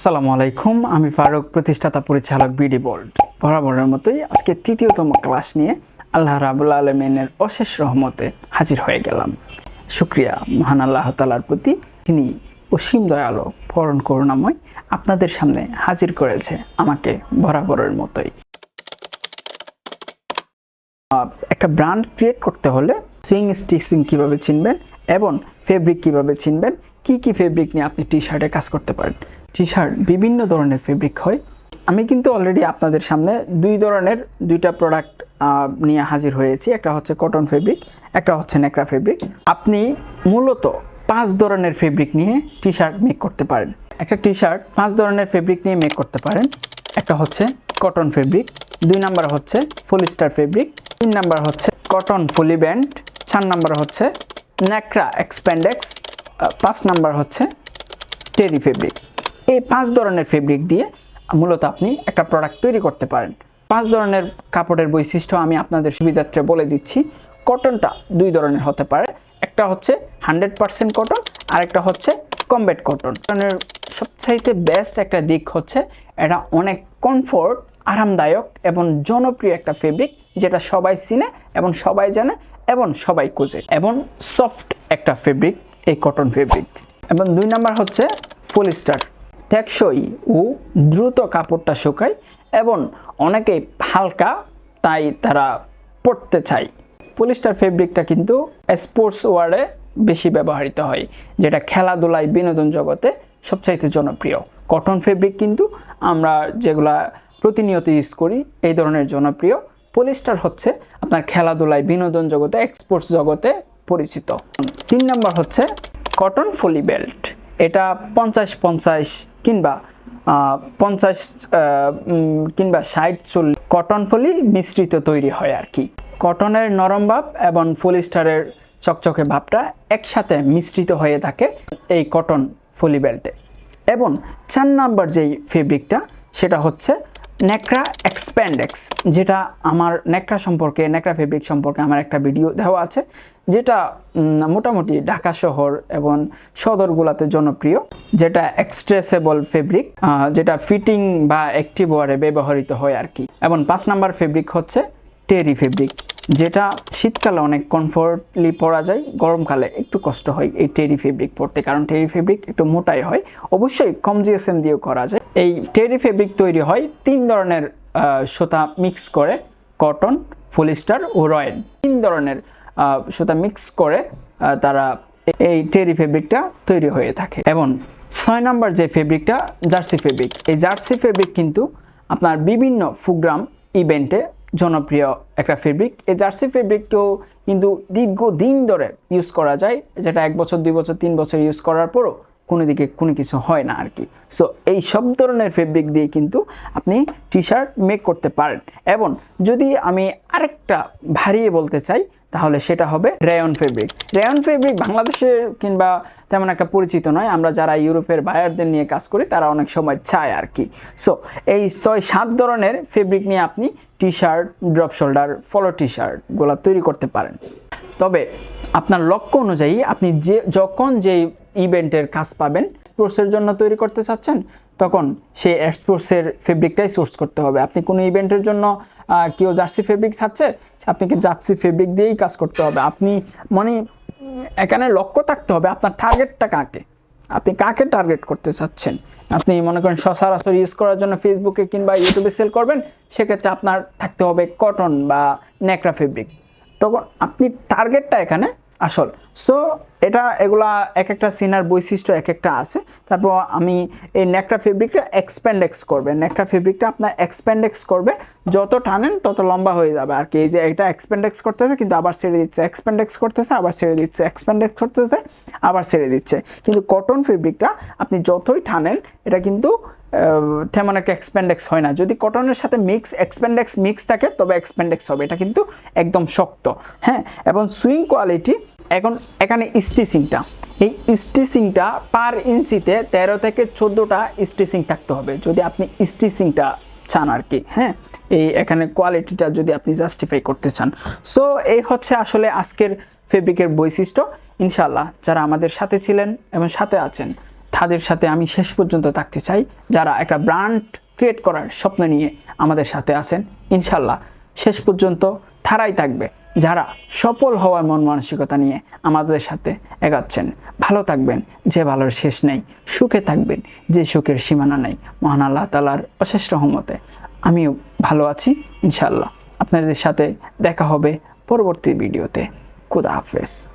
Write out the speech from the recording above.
আসসালামু আলাইকুম, আমি ফারুক, প্রতিষ্ঠাতা পরিচালক বিডি বোল্ড বরাবরের মতোই আজকে তৃতীয়তম ক্লাস নিয়ে আল্লাহ রাবুল আলমিনের অশেষ রহমতে হাজির হয়ে গেলাম। শুক্রিয়া মহান আল্লাহ তালার প্রতি তিনি অসীম দয়ালো পরণ করুণাময় আপনাদের সামনে হাজির করেছে আমাকে বরাবরের মতোই। একটা ব্র্যান্ড ক্রিয়েট করতে হলে সুইং স্টিচিং কীভাবে চিনবেন এবং ফেব্রিক কীভাবে চিনবেন, কি কি ফেব্রিক নিয়ে আপনি টি শার্টে কাজ করতে পারেন টি শার্ট বিভিন্ন ধরনের ফেব্রিক হয়। আমি কিন্তু অলরেডি আপনাদের সামনে দুই ধরনের, দুইটা প্রোডাক্ট নিয়ে হাজির হয়েছি। একটা হচ্ছে কটন ফেব্রিক একটা হচ্ছে নেকড়া ফেব্রিক আপনি মূলত পাঁচ ধরনের ফেব্রিক নিয়ে টি শার্ট মেক করতে পারেন। একটা টি শার্ট পাঁচ ধরনের ফেব্রিক নিয়ে মেক করতে পারেন। একটা হচ্ছে কটন ফেব্রিক দুই নাম্বার হচ্ছে ফলিস্টার ফেব্রিক তিন নাম্বার হচ্ছে কটন ফুলি ব্যান্ড চার নাম্বার হচ্ছে ন্যাকড়া এক্সপ্যান্ডেক্স পাঁচ নাম্বার হচ্ছে টেরি ফেব্রিক এই পাঁচ ধরনের ফেব্রিক দিয়ে মূলত আপনি একটা প্রোডাক্ট তৈরি করতে পারেন। পাঁচ ধরনের কাপড়ের বৈশিষ্ট্য আমি আপনাদের সুবিধার্থে বলে দিচ্ছি। কটনটা দুই ধরনের হতে পারে। একটা হচ্ছে হান্ড্রেড পারসেন্ট কটন আর একটা হচ্ছে কমবেট কটন কটনের সবচাইতে বেস্ট একটা দিক হচ্ছে এটা অনেক কমফোর্ট আরামদায়ক এবং জনপ্রিয় একটা ফেব্রিক যেটা সবাই চিনে এবং সবাই জানে এবং সবাই খুঁজে এবং সফট একটা ফেব্রিক এই কটন ফেব্রিক এবং দুই নাম্বার হচ্ছে ফলিস্টার টেকসই ও দ্রুত কাপড়টা শুকায় এবং অনেকে হালকা তাই তারা পড়তে চায়। পলিস্টার ফেব্রিকটা কিন্তু স্পোর্টস ওয়ার্ডে বেশি ব্যবহৃত হয়, যেটা খেলাধুলায় বিনোদন জগতে সবচাইতে জনপ্রিয়। কটন ফেব্রিক কিন্তু আমরা যেগুলা প্রতিনিয়ত ইউজ করি, এই ধরনের জনপ্রিয়। পলিস্টার হচ্ছে আপনার খেলাধুলায় বিনোদন জগতে এক্সপোর্টস জগতে পরিচিত। তিন নম্বর হচ্ছে কটন ফলি বেল্ট। এটা পঞ্চাশ পঞ্চাশ কিংবা পঞ্চাশ কিংবা ষাট চল্লিশ কটন ফলি মিশ্রিত তৈরি হয় আর কি। কটনের নরম ভাব এবং ফলিস্টারের চকচকে ভাবটা একসাথে মিশ্রিত হয়ে থাকে এই কটন ফলি বেল্টে। এবং চার নাম্বার যেই ফেব্রিকটা সেটা হচ্ছে নেকড়া এক্সপ্যান্ডেক্স, যেটা আমার নেকড়া সম্পর্কে নেকড়া ফেব্রিক সম্পর্কে আমার একটা ভিডিও দেওয়া আছে, যেটা মোটামুটি ঢাকা শহর এবং সদরগুলাতে জনপ্রিয়, যেটা এক্সট্রেসেবল ফেব্রিক যেটা ফিটিং বা অ্যাক্টিভ ওয়ারে ব্যবহৃত হয় আর কি। এবং পাঁচ নাম্বার ফেব্রিক হচ্ছে টেরি ফেব্রিক যেটা শীতকালে অনেক কমফোর্টলি পরা যায়, গরমকালে একটু কষ্ট হয় এই টেরি ফেব্রিক পরতে, কারণ টেরি ফেব্রিক একটু মোটাই হয়। অবশ্যই কম জিএসএম দিয়েও করা যায়। এই টেরি ফেব্রিক তৈরি হয় তিন ধরনের সুতা মিক্স করে কটন ফলিস্টার ও রয়েল তিন ধরনের সুতা মিক্স করে তারা এই টেরি ফেব্রিকটা তৈরি হয়ে থাকে। এবং ছয় নম্বর যে ফেব্রিকটা, জার্সি ফেব্রিক। এই জার্সি ফেব্রিক কিন্তু আপনার বিভিন্ন প্রোগ্রাম ইভেন্টে জনপ্রিয় একটা ফেব্রিক। এই জার্সি ফেব্রিককেও কিন্তু দীর্ঘদিন ধরে ইউজ করা যায়, যেটা এক বছর, দুই বছর, তিন বছর ইউজ করার পরও কোনো দিকে কোনো কিছু হয় না আর কি সো এই সব ধরনের ফেব্রিক দিয়ে কিন্তু আপনি টি শার্ট মেক করতে পারেন। এবং যদি আমি আরেকটা ভারিয়ে বলতে চাই, তাহলে সেটা হবে রেয়ন ফেব্রিক রেয়ন ফেব্রিক বাংলাদেশের কিংবা তেমন একটা পরিচিত নয়। আমরা যারা ইউরোপের বায়ারদের নিয়ে কাজ করি, তারা অনেক সময় চায় আর কি সো এই ছয় সাত ধরনের ফেব্রিক নিয়ে আপনি T shirt drop shoulder polo T শার্টগুলো তৈরি করতে পারেন। তবে আপনার লক্ষ্য অনুযায়ী আপনি যে, যখন যে ইভেন্টের কাজ পাবেন। স্পোর্টসের জন্য তৈরি করতে চাচ্ছেন, তখন সেই স্পোর্টসের ফেব্রিকটাই সোর্স করতে হবে। আপনি কোনো ইভেন্টের জন্য কেউ জার্সি ফেব্রিক চাচ্ছে আপনাকে জার্সি ফেব্রিক দিয়েই কাজ করতে হবে। আপনি মানে এখানে লক্ষ্য থাকতে হবে আপনার টার্গেটটা কাকে। আপনি কাকে টার্গেট করতে চাচ্ছেন? আপনি মনে করেন সচরাচর ইউজ করার জন্য ফেসবুকে কিংবা ইউটিউবে সেল করবেন, সেক্ষেত্রে আপনার থাকতে হবে কটন বা ন্যাকড়া ফেব্রিক তখন আপনি টার্গেটটা এখানে আসল। সো এটা এগুলা এক একটা সিনার বৈশিষ্ট্য এক একটা আছে। তারপর আমি এই ন্যাকড়া ফেব্রিকটা এক্সপ্যান্ডেক্স করবে। ন্যাকড়া ফেব্রিকটা আপনার এক্সপ্যান্ডেক্স করবে। যত টানেন তত লম্বা হয়ে যাবে। আর কি, এই যে এটা এক্সপ্যান্ডেক্স করতেছে, কিন্তু আবার ছেড়ে দিচ্ছে। এক্সপ্যান্ডেক্স করতেছে, আবার ছেড়ে দিচ্ছে। এক্সপ্যান্ডেক্স করতেছে, আবার ছেড়ে দিচ্ছে। কিন্তু কটন ফেব্রিকটা আপনি যতই টানেন, এটা কিন্তু তেমন একটা এক্সপ্যান্ডেক্স হয় না। যদি কটনের সাথে মিক্স এক্সপ্যান্ডেক্স মিক্স থাকে, তবে এক্সপ্যান্ডেক্স হবে। এটা কিন্তু একদম শক্ত হ্যাঁ? এবং সুইং কোয়ালিটি এখন এখানে স্টিচিংটা এই স্টিচিংটা পার ইঞ্চিতে তেরো থেকে চোদ্দোটা স্টিচিং থাকতে হবে, যদি আপনি স্টিচিংটা চান আর কি হ্যাঁ? এই এখানে কোয়ালিটিটা যদি আপনি জাস্টিফাই করতে চান। সো এই হচ্ছে আসলে আজকের ফেব্রিকের বৈশিষ্ট্য। ইনশাল্লাহ যারা আমাদের সাথে ছিলেন এবং সাথে আছেন তাদের সাথে আমি শেষ পর্যন্ত থাকতে চাই। যারা একটা ব্র্যান্ড ক্রিয়েট করার স্বপ্ন নিয়ে আমাদের সাথে আছেন, ইনশাল্লাহ শেষ পর্যন্ত তারাই থাকবে। যারা সফল হওয়ার মন মানসিকতা নিয়ে আমাদের সাথে এগাচ্ছেন, ভালো থাকবেন, যে ভালোর শেষ নেই, সুখে থাকবেন, যে সুখের সীমানা নেই, মহান আল্লাহ তালার অশেষ রহমতে। আমিও ভালো আছি, ইনশাল্লাহ। আপনাদের সাথে দেখা হবে পরবর্তী ভিডিওতে। খুদা হাফেজ।